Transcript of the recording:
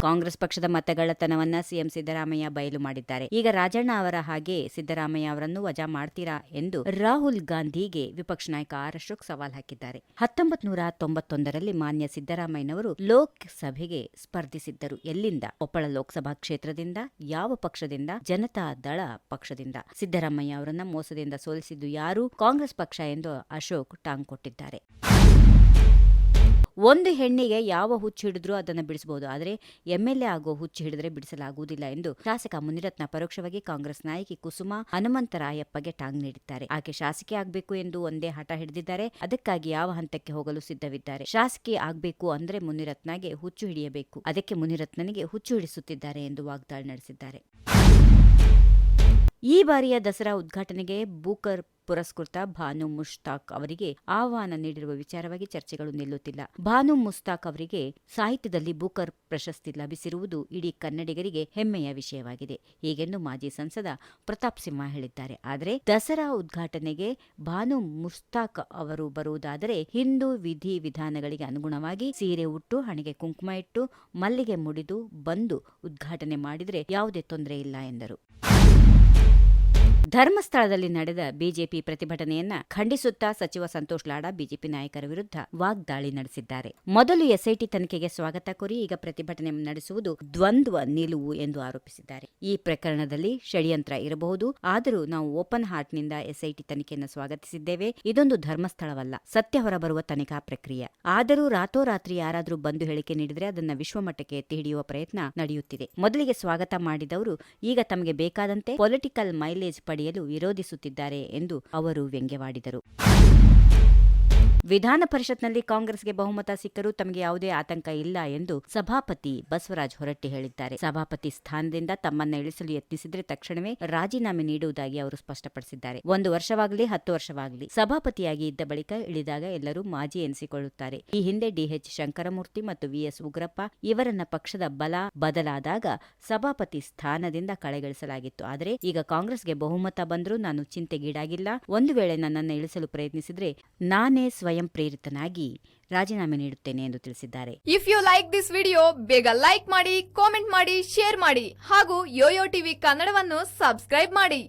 ಕಾಂಗ್ರೆಸ್ ಪಕ್ಷದ ಮತಗಳ್ಳತನವನ್ನ ಸಿಎಂ ಸಿದ್ದರಾಮಯ್ಯ ಬಯಲು ಮಾಡಿದ್ದಾರೆ. ಈಗ ರಾಜಣ್ಣ ಅವರ ಹಾಗೆ ಸಿದ್ದರಾಮಯ್ಯ ಅವರನ್ನು ವಜಾ ಮಾಡ್ತೀರಾ ಎಂದು ರಾಹುಲ್ ಗಾಂಧಿಗೆ ವಿಪಕ್ಷ ನಾಯಕ ಆರ್ ಅಶೋಕ್ ಸವಾಲ್ ಹಾಕಿದ್ದಾರೆ. ಹತ್ತೊಂಬತ್ ನೂರ ತೊಂಬತ್ತೊಂದರಲ್ಲಿ ಮಾನ್ಯ ಸಿದ್ದರಾಮಯ್ಯನವರು ಲೋಕಸಭೆಗೆ ಸ್ಪರ್ಧಿಸಿದ್ದರು. ಎಲ್ಲಿಂದ? ಕೊಪ್ಪಳ ಲೋಕಸಭಾ ಕ್ಷೇತ್ರದಿಂದ, ಯಾವ ಪಕ್ಷದಿಂದ, ಜನತಾ ದಳ ಪಕ್ಷದಿಂದ? ಸಿದ್ದರಾಮಯ್ಯ ಅವರನ್ನ ಮೋಸದಿಂದ ಸೋಲಿಸಿದ್ದು ಯಾರು? ಕಾಂಗ್ರೆಸ್ ಪಕ್ಷ ಎಂದು ಅಶೋಕ್ ಟಾಂಗ್ ಕೊಟ್ಟಿದ್ದಾರೆ. ಒಂದು ಹೆಣ್ಣಿಗೆ ಯಾವ ಹುಚ್ಚು ಹಿಡಿದ್ರೂ ಅದನ್ನು ಬಿಡಿಸಬಹುದು ಆದರೆ ಎಂಎಲ್ಎ ಆಗೋ ಹುಚ್ಚು ಹಿಡಿದ್ರೆ ಬಿಡಿಸಲಾಗುವುದಿಲ್ಲ ಎಂದು ಶಾಸಕ ಮುನಿರತ್ನ ಪರೋಕ್ಷವಾಗಿ ಕಾಂಗ್ರೆಸ್ ನಾಯಕಿ ಕುಸುಮ ಹನುಮಂತರಾಯಪ್ಪಗೆ ಟಾಂಗ್ ನೀಡಿದ್ದಾರೆ. ಆಕೆ ಶಾಸಕಿ ಆಗಬೇಕು ಎಂದು ಒಂದೇ ಹಠ ಹಿಡಿದಿದ್ದಾರೆ. ಅದಕ್ಕಾಗಿ ಯಾವ ಹಂತಕ್ಕೆ ಹೋಗಲು ಸಿದ್ಧವಿದ್ದಾರೆ? ಶಾಸಕಿ ಆಗಬೇಕು ಅಂದ್ರೆ ಮುನಿರತ್ನಗೆ ಹುಚ್ಚು ಹಿಡಿಯಬೇಕು. ಅದಕ್ಕೆ ಮುನಿರತ್ನನಿಗೆ ಹುಚ್ಚು ಹಿಡಿಸುತ್ತಿದ್ದಾರೆ ಎಂದು ವಾಗ್ದಾಳಿ ನಡೆಸಿದ್ದಾರೆ. ಈ ಬಾರಿಯ ದಸರಾ ಉದ್ಘಾಟನೆಗೆ ಬೂಕರ್ ಪುರಸ್ಕೃತ ಭಾನು ಮುಷ್ತಾಕ್ ಅವರಿಗೆ ಆಹ್ವಾನ ನೀಡಿರುವ ವಿಚಾರವಾಗಿ ಚರ್ಚೆಗಳು ನಿಲ್ಲುತ್ತಿಲ್ಲ. ಭಾನು ಮುಸ್ತಾಕ್ ಅವರಿಗೆ ಸಾಹಿತ್ಯದಲ್ಲಿ ಬುಕರ್ ಪ್ರಶಸ್ತಿ ಲಭಿಸಿರುವುದು ಇಡೀ ಕನ್ನಡಿಗರಿಗೆ ಹೆಮ್ಮೆಯ ವಿಷಯವಾಗಿದೆ. ಹೀಗೆಂದು ಮಾಜಿ ಸಂಸದ ಪ್ರತಾಪ್ ಸಿಂಹ ಹೇಳಿದ್ದಾರೆ. ಆದರೆ ದಸರಾ ಉದ್ಘಾಟನೆಗೆ ಭಾನು ಮುಸ್ತಾಕ್ ಅವರು ಬರುವುದಾದರೆ ಹಿಂದೂ ವಿಧಿ ವಿಧಾನಗಳಿಗೆ ಅನುಗುಣವಾಗಿ ಸೀರೆ ಉಟ್ಟು, ಹಣೆಗೆ ಕುಂಕುಮ ಇಟ್ಟು, ಮಲ್ಲಿಗೆ ಮುಡಿದು ಬಂದು ಉದ್ಘಾಟನೆ ಮಾಡಿದರೆ ಯಾವುದೇ ತೊಂದರೆ ಇಲ್ಲ ಎಂದರು. ಧರ್ಮಸ್ಥಳದಲ್ಲಿ ನಡೆದ ಬಿಜೆಪಿ ಪ್ರತಿಭಟನೆಯನ್ನ ಖಂಡಿಸುತ್ತಾ ಸಚಿವ ಸಂತೋಷ್ ಲಾಡ ಬಿಜೆಪಿ ನಾಯಕರ ವಿರುದ್ಧ ವಾಗ್ದಾಳಿ ನಡೆಸಿದ್ದಾರೆ. ಮೊದಲು ಎಸ್ಐಟಿ ತನಿಖೆಗೆ ಸ್ವಾಗತ ಕೋರಿ ಈಗ ಪ್ರತಿಭಟನೆ ನಡೆಸುವುದು ದ್ವಂದ್ವ ನಿಲುವು ಎಂದು ಆರೋಪಿಸಿದ್ದಾರೆ. ಈ ಪ್ರಕರಣದಲ್ಲಿ ಷಡ್ಯಂತ್ರ ಇರಬಹುದು. ಆದರೂ ನಾವು ಓಪನ್ ಹಾರ್ಟ್ನಿಂದ ಎಸ್ಐಟಿ ತನಿಖೆಯನ್ನು ಸ್ವಾಗತಿಸಿದ್ದೇವೆ. ಇದೊಂದು ಧರ್ಮಸ್ಥಳವಲ್ಲ, ಸತ್ಯ ಹೊರಬರುವ ತನಿಖಾ ಪ್ರಕ್ರಿಯೆ. ಆದರೂ ರಾತೋರಾತ್ರಿ ಯಾರಾದರೂ ಬಂದು ಹೇಳಿಕೆ ನೀಡಿದರೆ ಅದನ್ನ ವಿಶ್ವಮಟ್ಟಕ್ಕೆ ಎತ್ತಿ ಹಿಡಿಯುವ ಪ್ರಯತ್ನ ನಡೆಯುತ್ತಿದೆ. ಮೊದಲಿಗೆ ಸ್ವಾಗತ ಮಾಡಿದವರು ಈಗ ತಮಗೆ ಬೇಕಾದಂತೆ ಪೊಲಿಟಿಕಲ್ ಮೈಲೇಜ್ ಪಡೆಯಲು ವಿರೋಧಿಸುತ್ತಿದ್ದಾರೆ ಎಂದು ಅವರು ವ್ಯಂಗ್ಯವಾಡಿದರು. ವಿಧಾನ ಪರಿಷತ್ನಲ್ಲಿ ಕಾಂಗ್ರೆಸ್ಗೆ ಬಹುಮತ ಸಿಕ್ಕರೂ ತಮಗೆ ಯಾವುದೇ ಆತಂಕ ಇಲ್ಲ ಎಂದು ಸಭಾಪತಿ ಬಸವರಾಜ ಹೊರಟ್ಟಿ ಹೇಳಿದ್ದಾರೆ. ಸಭಾಪತಿ ಸ್ಥಾನದಿಂದ ತಮ್ಮನ್ನ ಇಳಿಸಲು ಯತ್ನಿಸಿದ್ರೆ ತಕ್ಷಣವೇ ರಾಜೀನಾಮೆ ನೀಡುವುದಾಗಿ ಅವರು ಸ್ಪಷ್ಟಪಡಿಸಿದ್ದಾರೆ. ಒಂದು ವರ್ಷವಾಗಲಿ, ಹತ್ತು ವರ್ಷವಾಗಲಿ ಸಭಾಪತಿಯಾಗಿ ಇದ್ದ ಬಳಿಕ ಇಳಿದಾಗ ಎಲ್ಲರೂ ಮಾಜಿ ಎನಿಸಿಕೊಳ್ಳುತ್ತಾರೆ. ಈ ಹಿಂದೆ ಡಿಎಚ್ ಶಂಕರಮೂರ್ತಿ ಮತ್ತು ವಿಎಸ್ ಉಗ್ರಪ್ಪ ಇವರನ್ನ ಪಕ್ಷದ ಬಲ ಬದಲಾದಾಗ ಸಭಾಪತಿ ಸ್ಥಾನದಿಂದ ಕಳೆಗಳಿಸಲಾಗಿತ್ತು. ಆದರೆ ಈಗ ಕಾಂಗ್ರೆಸ್ಗೆ ಬಹುಮತ ಬಂದರೂ ನಾನು ಚಿಂತೆಗೀಡಾಗಿಲ್ಲ. ಒಂದು ವೇಳೆ ನನ್ನನ್ನು ಇಳಿಸಲು ಪ್ರಯತ್ನಿಸಿದ್ರೆ ನಾನೇ ಸ್ವಯಂ ಪ್ರೇರಿತನಾಗಿ ರಾಜೀನಾಮೆ ನೀಡುತ್ತೇನೆ ಎಂದು ತಿಳಿಸಿದ್ದಾರೆ. If you like this video ಬೇಗ ಲೈಕ್ ಮಾಡಿ ಕಾಮೆಂಟ್ ಮಾಡಿ ಶೇರ್ ಮಾಡಿ ಹಾಗೂ ಯೋಯೋ ಟಿವಿ ಕನ್ನಡವನ್ನು ಸಬ್ಸ್ಕ್ರೈಬ್ ಮಾಡಿ.